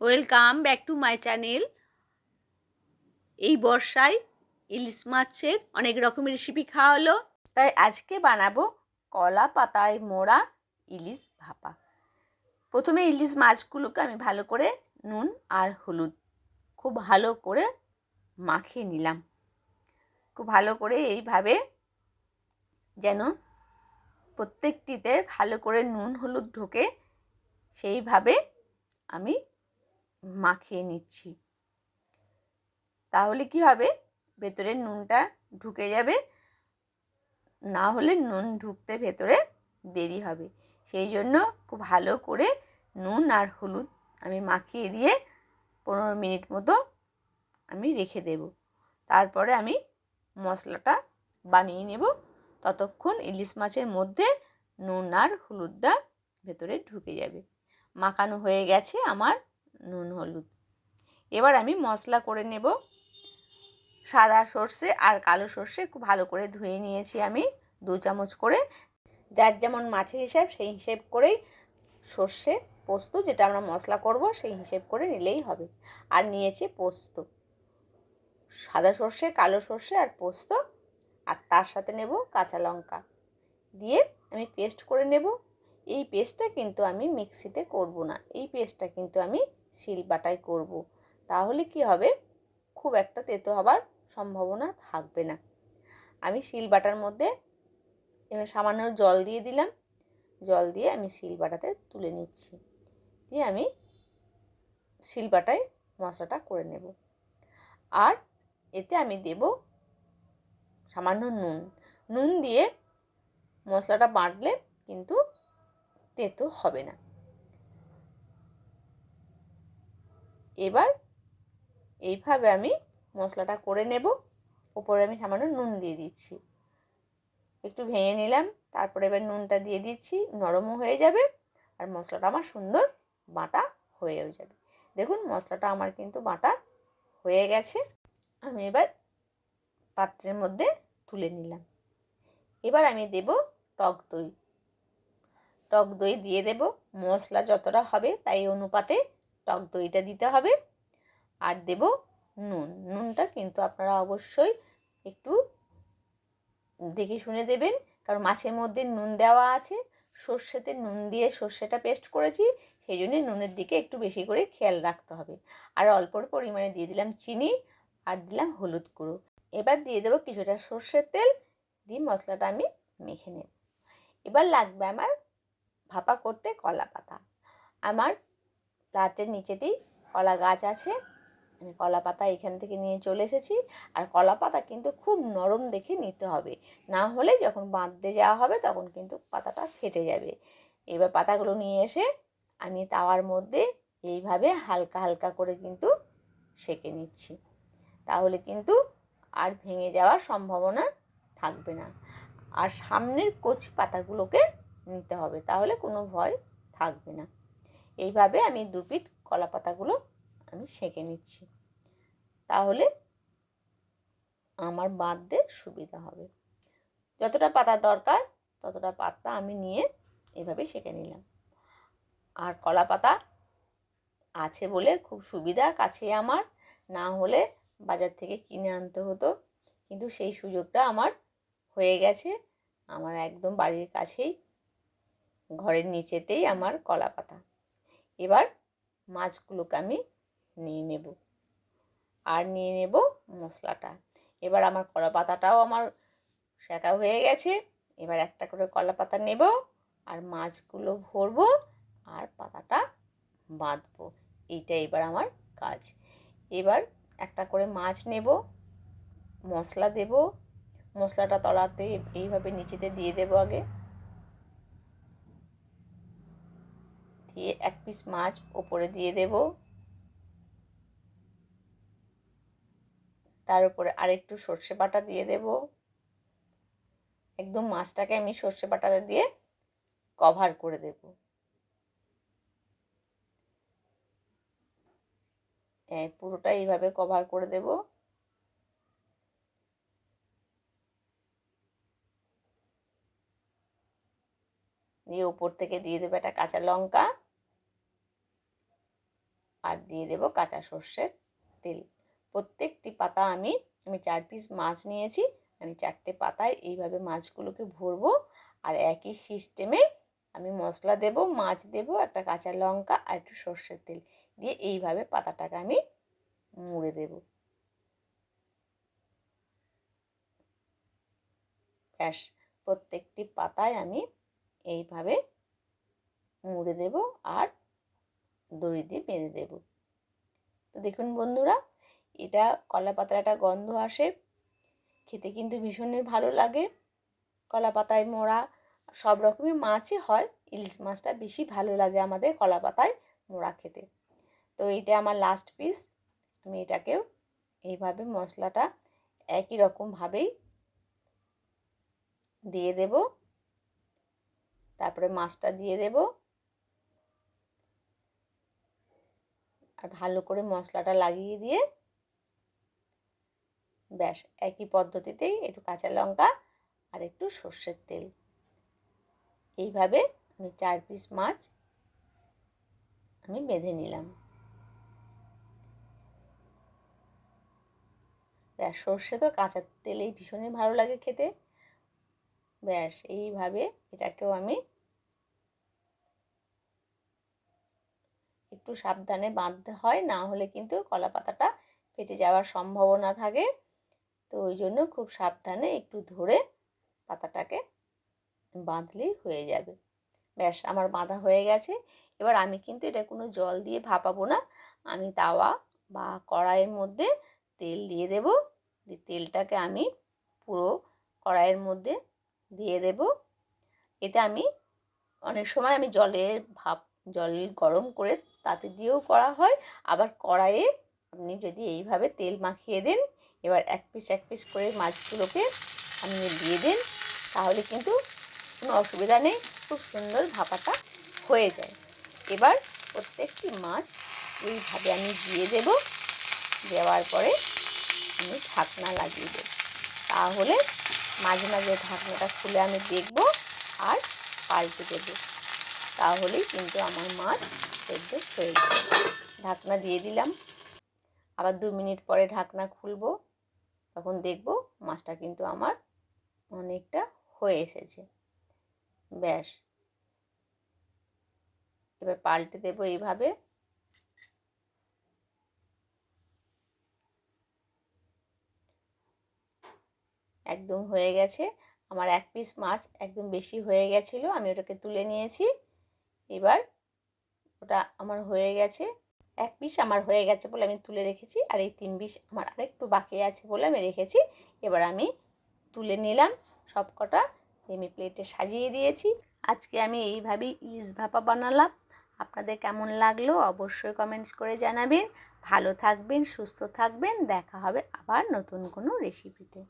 Welcome back to my channel এই বর্ষায় ইলিশ মাছের অনেক রকমের রেসিপি খাওয়া হলো তাই আজকে বানাবো কলা পাতায় মোড়া ইলিশ ভাপা। প্রথমে ইলিশ মাছগুলোকে আমি ভালো করে নুন আর হলুদ খুব ভালো করে মাখিয়ে নিলাম। খুব ভালো করে এইভাবে যেন প্রত্যেকটিতে ভালো করে নুন হলুদ ঢোকে, সেইভাবে আমি মাখিয়ে নিচ্ছি। তাহলে কি হবে? ভেতরে নুনটা ঢুকে যাবে। না হলে নুন ঢুকতে ভেতরে দেরি হবে। সেই জন্য খুব ভালো করে নুন আর হলুদ আমি মাখিয়ে দিয়ে পনেরো মিনিট মতো আমি রেখে দেব। তারপরে আমি মশলাটা বানিয়ে নেব। ততক্ষণ ইলিশ মাছের মধ্যে নুন আর হলুদটা ভেতরে ঢুকে যাবে। মাখানো হয়ে গেছে আমার নুন, হলুদ। এবার আমি মশলা করে নেব। সাদা সর্ষে আর কালো সর্ষে খুব ভালো করে ধুয়ে নিয়েছি আমি দু চামচ করে। যার যেমন মাছের হিসাব, সেই হিসেব করেই সর্ষে পোস্ত যেটা আমরা মশলা করব, সেই হিসেব করে নিলেই হবে। আর নিয়েছি পোস্ত। সাদা সর্ষে, কালো সর্ষে আর পোস্ত। আর তার সাথে নেব কাঁচা লঙ্কা। দিয়ে আমি পেস্ট করে নেব। এই পেস্টটা কিন্তু আমি মিক্সিতে করব না। এই পেস্টটা কিন্তু আমি শিল বাটাই করব। তাহলে কি হবে? খুব একটা তেতো হবার সম্ভাবনা থাকবে না। আমি শিল বাটার মধ্যে এবার সামান্য জল দিয়ে দিলাম। জল দিয়ে আমি শিল বাটাতে তুলে নিচ্ছি। দিয়ে আমি শিল বাটায় মশলাটা করে নেব। আর এতে আমি দেব সামান্য নুন। নুন দিয়ে মশলাটা বাঁটলে কিন্তু তেতো হবে না। এবার এইভাবে আমি মশলাটা করে নেব। ওপরে আমি সামান্য নুন দিয়ে দিচ্ছি। একটু ভেঙে নিলাম, তারপরে এবার নুনটা দিয়ে দিচ্ছি, নরমও হয়ে যাবে আর মশলাটা আমার সুন্দর বাটা হয়েও যাবে। দেখুন, মশলাটা আমার কিন্তু বাটা হয়ে গেছে। আমি এবার পাত্রের মধ্যে তুলে নিলাম। এবার আমি দেব টক দই। টক দই দিয়ে দেব। মশলা যতটা হবে তাই অনুপাতে টক দইটা দিতে হবে। আর দেব নুন। নুনটা কিন্তু আপনারা অবশ্যই একটু দেখে শুনে দেবেন। কারণ মাছের মধ্যে নুন দেওয়া আছে। সর্ষেতে নুন দিয়ে সর্ষেটা পেস্ট করেছি। সেই জন্য নুনের দিকে একটু বেশি করে খেয়াল রাখতে হবে। আর অল্প পরিমাণে দিয়ে দিলাম চিনি আর দিলাম হলুদ গুঁড়ো। এবার দিয়ে দেবো কিছুটা সর্ষের তেল। দিয়ে মশলাটা আমি মেখে নেব। এবার লাগবে আমার ভাপা করতে কলা পাতা আমার প্লাটের নিচেতেই কলা গাছ আছে। আমি কলা পাতা এখান থেকে নিয়ে চলে এসেছি। আর কলা পাতা কিন্তু খুব নরম দেখে নিতে হবে। না হলে যখন বাঁধতে যাওয়া হবে তখন কিন্তু পাতাটা ফেটে যাবে। এবার পাতাগুলো নিয়ে এসে আমি তাওয়ার মধ্যে এইভাবে হালকা হালকা করে কিন্তু সেঁকে নিচ্ছি। তাহলে কিন্তু আর ভেঙে যাওয়ার সম্ভাবনা থাকবে না। আর সামনের কচি পাতাগুলোকে নিতে হবে। তাহলে কোনো ভয় থাকবে না। এইভাবে আমি দু পিঠ কলা পাতাগুলো আমি সেঁকে নিচ্ছি। তাহলে আমার বাঁধতে সুবিধা হবে। যতটা পাতা দরকার ততটা পাতা আমি নিয়ে এভাবে সেঁকে নিলাম। আর কলা পাতা আছে বলে খুব সুবিধা, কাছে আমার। না হলে বাজার থেকে কিনে আনতে হতো। কিন্তু সেই সুযোগটা আমার হয়ে গেছে। আমার একদম বাড়ির কাছেই, ঘরের নিচেতেই আমার কলা পাতা। এবার মাছগুলোকে আমি নিয়ে নেব। আর নিয়ে নেব মশলাটা। এবার আমার কলা পাতাটাও আমার সেটা হয়ে গেছে। এবার একটা করে কলা পাতা নেব আর মাছগুলো ভরবো আর পাতাটা বাঁধবো। এইটা এবার আমার কাজ। এবার একটা করে মাছ নেব, মশলা দেব। মশলাটা তলাতে এইভাবে নিচেতে দিয়ে দেবো আগে। দিয়ে এক পিস মাছ ওপরে দিয়ে দেব। তার উপরে আরেকটু সর্ষে বাটা দিয়ে দেব। একদম মাছটাকে আমি সর্ষে বাটাটা দিয়ে কভার করে দেব। পুরোটা এইভাবে কভার করে দেব। দিয়ে উপর থেকে দিয়ে দেবো একটা কাঁচা লঙ্কা আর দিয়ে দেব কাঁচা সর্ষের তেল। প্রত্যেকটি পাতা আমি আমি চার পিস মাছ নিয়েছি, আমি চারটে পাতায় এইভাবে মাছগুলোকে ভরবো আর একই সিস্টেমে আমি মশলা দেব, মাছ দেব, একটা কাঁচা লঙ্কা আর একটু সর্ষের তেল দিয়ে এইভাবে পাতাটাকে আমি মুড়ে দেব। ব্যাস, প্রত্যেকটি পাতায় আমি এইভাবে মুড়ে দেব আর দড়ি দিয়ে বেঁধে দেব। তো দেখুন বন্ধুরা, এটা কলা পাতার একটা গন্ধ আসে, খেতে কিন্তু ভীষণই ভালো লাগে। কলা পাতায় মোড়া সব রকমই মাছই হয়, ইলিশ মাছটা বেশি ভালো লাগে আমাদের কলা পাতায় মোড়া খেতে। তো এটা আমার লাস্ট পিস আমি এটাকেও এইভাবে মশলাটা একই রকমভাবেই দিয়ে দেব। তারপরে মাছটা দিয়ে দেব। আর ভালো করে মশলাটা লাগিয়ে দিয়ে ব্যাস, একই পদ্ধতিতেই একটু কাঁচা লঙ্কা আর একটু সর্ষের তেল। এইভাবে আমি চার পিস মাছ আমি বেঁধে নিলাম। ব্যাস, সর্ষে তো কাঁচা তেলেই ভীষণই ভালো লাগে খেতে। ব্যাস, এইভাবে এটাকেও আমি একটু সাবধানে বাঁধতে হয়, না হলে কিন্তু কলা পাতাটা ফেটে যাওয়ার সম্ভাবনা থাকে। তো ওই জন্য খুব সাবধানে একটু ধরে পাতাটাকে বাঁধলেই হয়ে যাবে। ব্যাস, আমার বাঁধা হয়ে গেছে। এবার আমি কিন্তু এটা কোনো জল দিয়ে ভাপাবো না। আমি তাওয়া বা কড়াইয়ের মধ্যে তেল দিয়ে দেব। তেলটাকে আমি পুরো কড়াইয়ের মধ্যে দিয়ে দেব। এতে আমি অনেক সময় আমি জলে ভাপ, জল গরম করে তাতে দিয়েও করা হয়। আবার কড়াইয়ে আপনি যদি এইভাবে তেল মাখিয়ে দেন, এবার এক পিস এক পিস করে মাছগুলোকে আপনি দিয়ে দিন, তাহলে কিন্তু কোনো অসুবিধা নেই, খুব সুন্দর ভাপাটা হয়ে যায়। এবার প্রত্যেকটি মাছ এইভাবে আমি দিয়ে দেব। দেওয়ার পরে আমি ঢাকনা লাগিয়ে দেব। তাহলে মাঝে মাঝে ঢাকনাটা খুলে আমি দেখব আর পাল্টে দেবো। তাহলেই কিন্তু আমার মাছ সেদ্ধ হয়ে যাবে। ঢাকনা দিয়ে দিলাম। আবার দু মিনিট পরে ঢাকনা খুলবো। তখন দেখব মাছটা কিন্তু আমার অনেকটা হয়ে এসেছে। ব্যাস। এবার পাল্টে দেবো এইভাবে। একদম হয়ে গেছে। আমার এক পিস মাছ একদম বেশি হয়ে গেছিল, আমি ওটাকে তুলে নিয়েছি। এবার ওটা আমার হয়ে গেছে। এক পিস আমার হয়ে গেছে বলে আমি তুলে রেখেছি আর এই তিন পিস আমার আরেকটু বাকি আছে বলে আমি রেখেছি। এবার আমি তুলে নিলাম সব কটা আমি প্লেটে সাজিয়ে দিয়েছি। আজকে আমি এইভাবেই ইস ভাপা বানালাম। আপনাদের কেমন লাগল অবশ্যই কমেন্টস করে জানাবেন। ভালো থাকবেন, সুস্থ থাকবেন, দেখা হবে আবার নতুন কোনো রেসিপিতে